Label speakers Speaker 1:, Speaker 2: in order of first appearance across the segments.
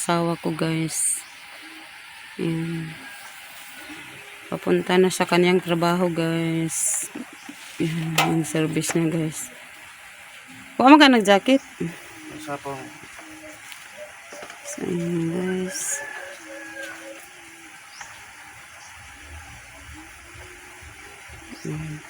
Speaker 1: asawa ko guys. Yan. Papunta na sa kanyang trabaho guys. Yan, yung service niya guys. Kuha mo ka nag-jacket?
Speaker 2: Sa po.
Speaker 1: So, yun guys. guys.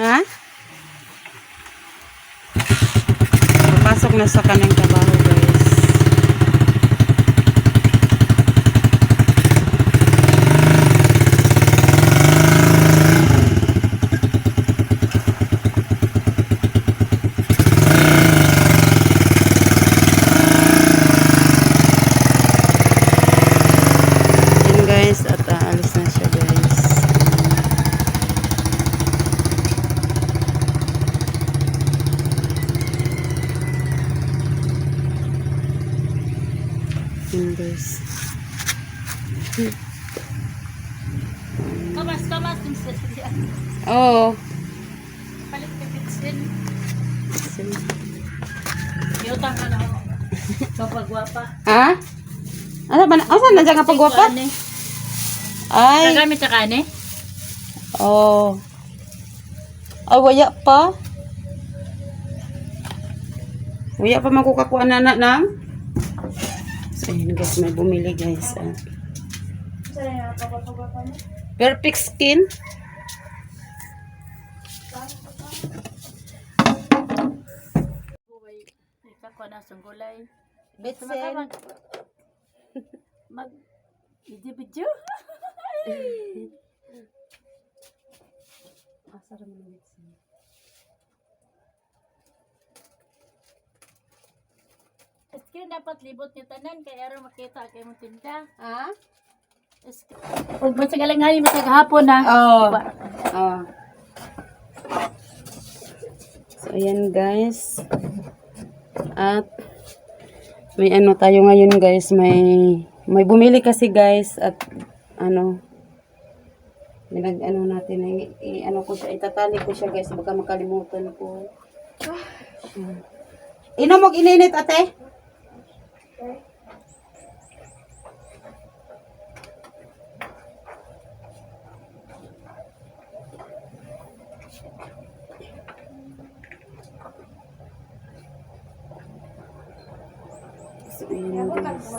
Speaker 1: Ha? Papasok na sa kanyang trabaho guys. Yan guys, at aalis na siya guys. Yan guys.
Speaker 3: Kamas, kamas.
Speaker 1: Oo.
Speaker 3: Palit ka kitsin.
Speaker 1: Sige.
Speaker 3: Yutang ka na ako. Kapag gwapa.
Speaker 1: Ha? Ano ba? na- Asan na dyan nga pagwapa? Ay.
Speaker 3: Nagamit ka kani?
Speaker 1: Oh. Ay, waya pa. Waya pa makukakuha na na ng. So, ayun guys, may bumili guys. ah. Perfect skin.
Speaker 3: Buway. Ika ko na sunggulay.
Speaker 1: Betsen.
Speaker 3: Mag... Mag... Video-video?
Speaker 1: Asa ra man betsen.
Speaker 3: Eski dapat libot niyo tanan kay araw makita kay mo tinda.
Speaker 1: Ha?
Speaker 3: Ug ba sa galing hari sa gahapon na.
Speaker 1: Oh. Oh. So, ayan guys. At may ano tayo ngayon guys. May may bumili kasi guys. At ano may nag ano natin i, i- ano ko siya itatali ko siya guys baka makalimutan ko Ayan. inom mo ininit ate So, ayan guys.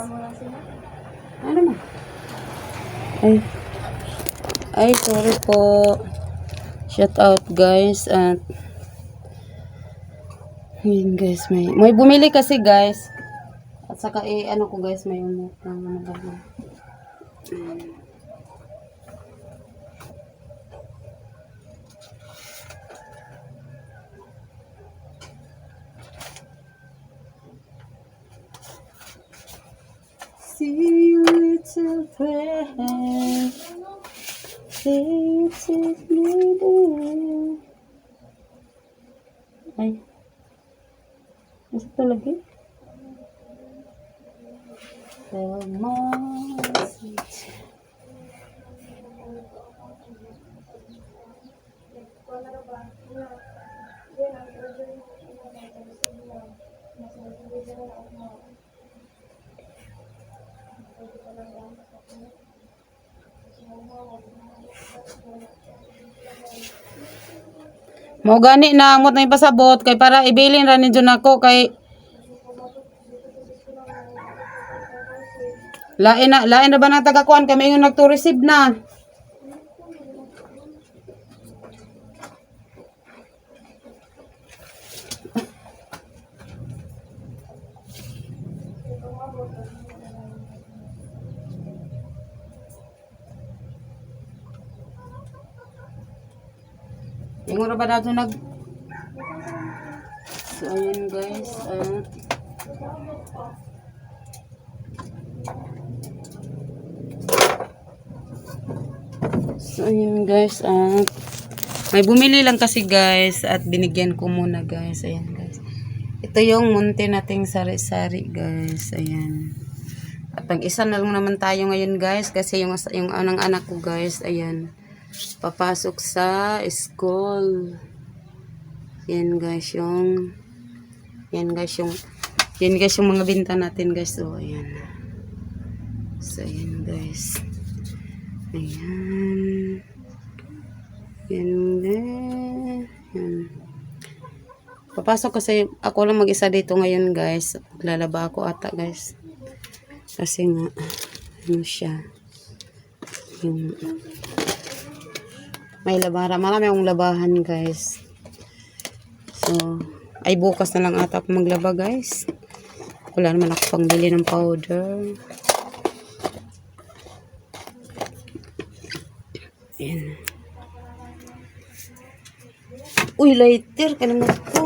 Speaker 1: Ano mo? Ay. Ay, sorry po. Shout out guys. At yun guys, may may bumili kasi guys. At saka eh, ano ko guys, may umutang ano ba ba. See you little friend. This is me. Ay. Nasa ito lagi? Thermos. Mo gani na amot na ipasabot kay para ibilin ra ni Jun ako kay Lain na, lain na ba nang tagakuan? Kami yung nagto-receive na. Ingon ba dato nag So ayun guys, uh, so, ayun guys. ah. may bumili lang kasi guys at binigyan ko muna guys. Ayan guys. Ito yung munti nating sari-sari guys. Ayan. At pag-isa na lang naman tayo ngayon guys kasi yung, yung anang anak ko guys. Ayan papasok sa school. Yan guys yung yan guys yung yan guys yung mga binta natin guys. So ayan. So ayan guys. Ayan. Yan guys. Yan. Papasok kasi ako lang mag-isa dito ngayon guys. Lalaba ako ata guys. Kasi nga ano siya. Yung may labara. Marami akong labahan, guys. So, ay bukas na lang ata ako maglaba, guys. Wala naman ako pang bili ng powder. Ayan. Uy, lighter. Kalimutan ko.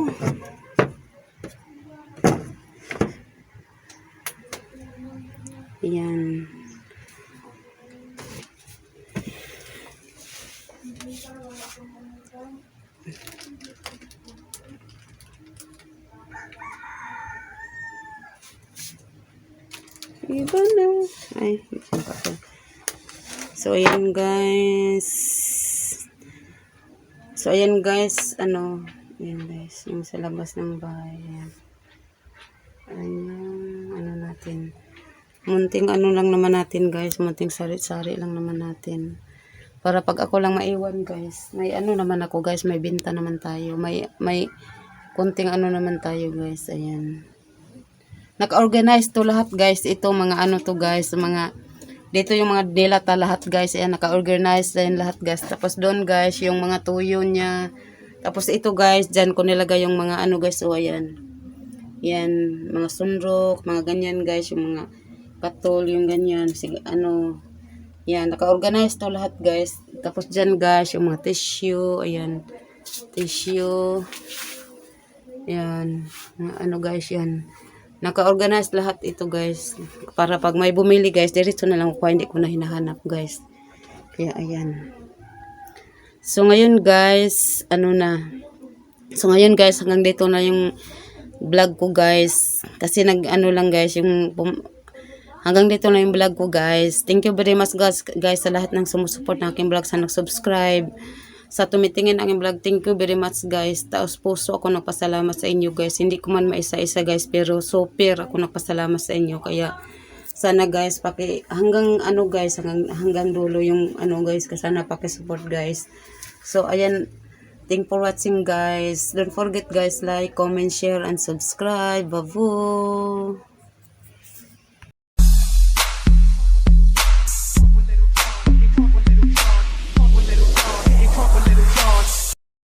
Speaker 1: Ayan. Iba na. Ay, isang papel. So, ayan guys. So, ayan guys. Ano, ayan guys. Yung sa labas ng bahay. Ayan. Ayan. Ano natin. Munting ano lang naman natin guys. Munting sari-sari lang naman natin. Para pag ako lang maiwan guys. May ano naman ako guys. May binta naman tayo. May, may kunting ano naman tayo guys. Ayan. Naka-organize to lahat guys. Ito mga ano to guys. Mga dito yung mga delata lahat guys. Ayan, naka-organize din lahat guys. Tapos doon guys, yung mga tuyo niya. Tapos ito guys, dyan ko nilagay yung mga ano guys. So ayan. Yan, mga sunrok, mga ganyan guys. Yung mga katol, yung ganyan. Sige, ano. Yan, naka-organize to lahat guys. Tapos dyan guys, yung mga tissue. Ayan. Tissue. Yan. Mga Ano guys, yan. Naka-organize lahat ito guys. Para pag may bumili guys, diretso na lang kuha. Hindi ko na hinahanap guys. Kaya ayan. So ngayon guys, ano na. So ngayon guys, hanggang dito na yung vlog ko guys. Kasi nag ano lang guys, yung hanggang dito na yung vlog ko guys. Thank you very much guys, guys sa lahat ng sumusupport ng aking vlog sa nag-subscribe sa tumitingin ang vlog. Thank you very much guys. Taos puso ako nagpasalamat sa inyo guys. Hindi ko man maisa-isa guys pero super ako nagpasalamat sa inyo. Kaya sana guys paki hanggang ano guys hanggang, hanggang dulo yung ano guys kasi sana paki-support guys. So ayan Thank for watching guys. Don't forget guys like, comment, share and subscribe. Babu.